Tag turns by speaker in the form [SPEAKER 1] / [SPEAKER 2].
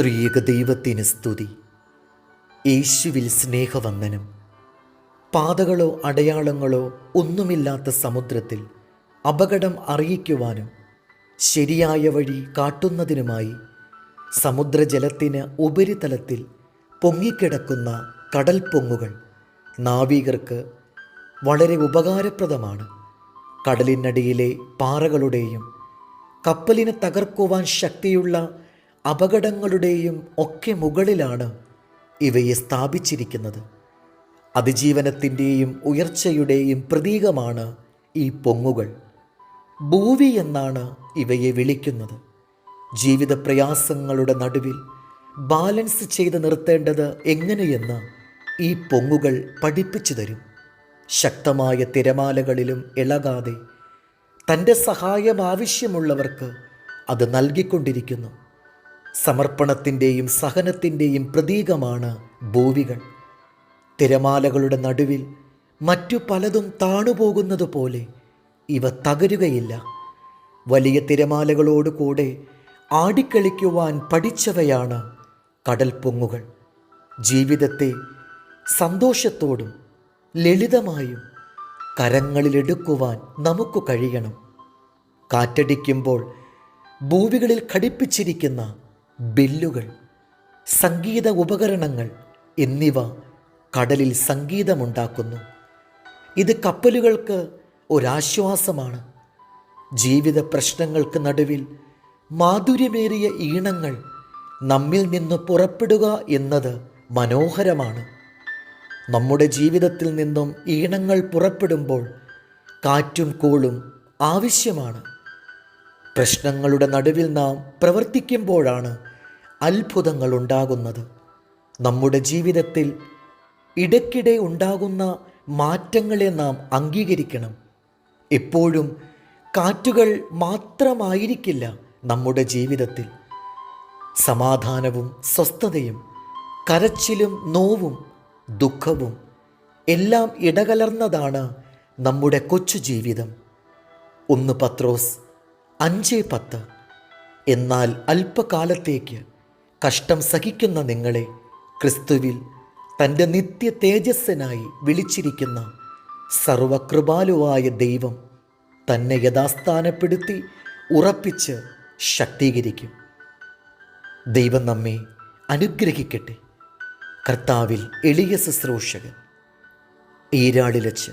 [SPEAKER 1] ത്രിയേക ദൈവത്തിന് സ്തുതി. യേശുവിൽ സ്നേഹവന്ദനം. പാതകളോ അടയാളങ്ങളോ ഒന്നുമില്ലാത്ത സമുദ്രത്തിൽ അപകടം അറിയിക്കുവാനും ശരിയായ വഴി കാട്ടുന്നതിനുമായി സമുദ്രജലത്തിന് ഉപരിതലത്തിൽ പൊങ്ങിക്കിടക്കുന്ന കടൽ പൊങ്ങുകൾ നാവികർക്ക് വളരെ ഉപകാരപ്രദമാണ്. കടലിനടിയിലെ പാറകളുടെയും കപ്പലിനെ തകർക്കുവാൻ ശക്തിയുള്ള അപകടങ്ങളുടെയും ഒക്കെ മുകളിലാണ് ഇവയെ സ്ഥാപിച്ചിരിക്കുന്നത്. അതിജീവനത്തിന്റെയും ഉയർച്ചയുടെയും പ്രതീകമാണ് ഈ പൊങ്ങുകൾ. ഭൂവി എന്നാണ് ഇവയെ വിളിക്കുന്നത്. ജീവിത പ്രയാസങ്ങളുടെ നടുവിൽ ബാലൻസ് ചെയ്ത് നിർത്തേണ്ടത് എങ്ങനെയെന്ന് ഈ പൊങ്ങുകൾ പഠിപ്പിച്ചു തരും. ശക്തമായ തിരമാലകളിലും ഇളകാതെ തന്റെ സഹായം ആവശ്യമുള്ളവർക്ക് അത് നൽകിക്കൊണ്ടിരിക്കുന്നു. സമർപ്പണത്തിന്റെയും സഹനത്തിന്റെയും പ്രതീകമാണ് ഭൂവികൾ. തിരമാലകളുടെ നടുവിൽ മറ്റു പലതും താണുപോകുന്നത് പോലെ ഇവ തകരുകയില്ല. വലിയ തിരമാലകളോട് കൂടെ ആടിക്കളിക്കുവാൻ പഠിച്ചവയാണ് കടൽ പൊങ്ങുകൾ. ജീവിതത്തെ സന്തോഷത്തോടും ലളിതമായും കരങ്ങളിലെടുക്കുവാൻ നമുക്ക് കഴിയണം. കാറ്റടിക്കുമ്പോൾ ഭൂവികളിൽ ഘടിപ്പിച്ചിരിക്കുന്ന ബില്ലുകൾ സംഗീത ഉപകരണങ്ങൾ എന്നിവ കടലിൽ സംഗീതമുണ്ടാക്കുന്നു. ഇത് കപ്പലുകൾക്ക് ഒരാശ്വാസമാണ്. ജീവിത പ്രശ്നങ്ങൾക്ക് നടുവിൽ മാധുര്യമേറിയ ഈണങ്ങൾ നമ്മിൽ നിന്ന് പുറപ്പെടുക എന്നത് മനോഹരമാണ്. നമ്മുടെ ജീവിതത്തിൽ നിന്നും ഈണങ്ങൾ പുറപ്പെടുമ്പോൾ കാറ്റും കോളും ആവശ്യമാണ്. പ്രശ്നങ്ങളുടെ നടുവിൽ നാം പ്രവർത്തിക്കുമ്പോഴാണ് അത്ഭുതങ്ങൾ ഉണ്ടാകുന്നത് നമ്മുടെ ജീവിതത്തിൽ ഇടയ്ക്കിടെ ഉണ്ടാകുന്ന മാറ്റങ്ങളെ നാം അംഗീകരിക്കണം. എപ്പോഴും കാറ്റുകൾ മാത്രമായിരിക്കില്ല നമ്മുടെ ജീവിതത്തിൽ. സമാധാനവും സ്വസ്ഥതയും കരച്ചിലും നോവും ദുഃഖവും എല്ലാം ഇടകലർന്നതാണ് നമ്മുടെ കൊച്ചു ജീവിതം. ഒന്ന് പത്രോസ് അഞ്ച് പത്ത്. എന്നാൽ അല്പകാലത്തേക്ക് കഷ്ടം സഹിക്കുന്ന നിങ്ങളെ ക്രിസ്തുവിൽ തന്റെ നിത്യ തേജസ്സനായി വിളിച്ചിരിക്കുന്ന സർവകൃപാലുവായ ദൈവം തന്നെ യഥാസ്ഥാനപ്പെടുത്തി ഉറപ്പിച്ച് ശക്തീകരിക്കും. ദൈവം നമ്മെ അനുഗ്രഹിക്കട്ടെ. കർത്താവിൽ എളിയ ശുശ്രൂഷകൻ ഈരാളിലച്ച്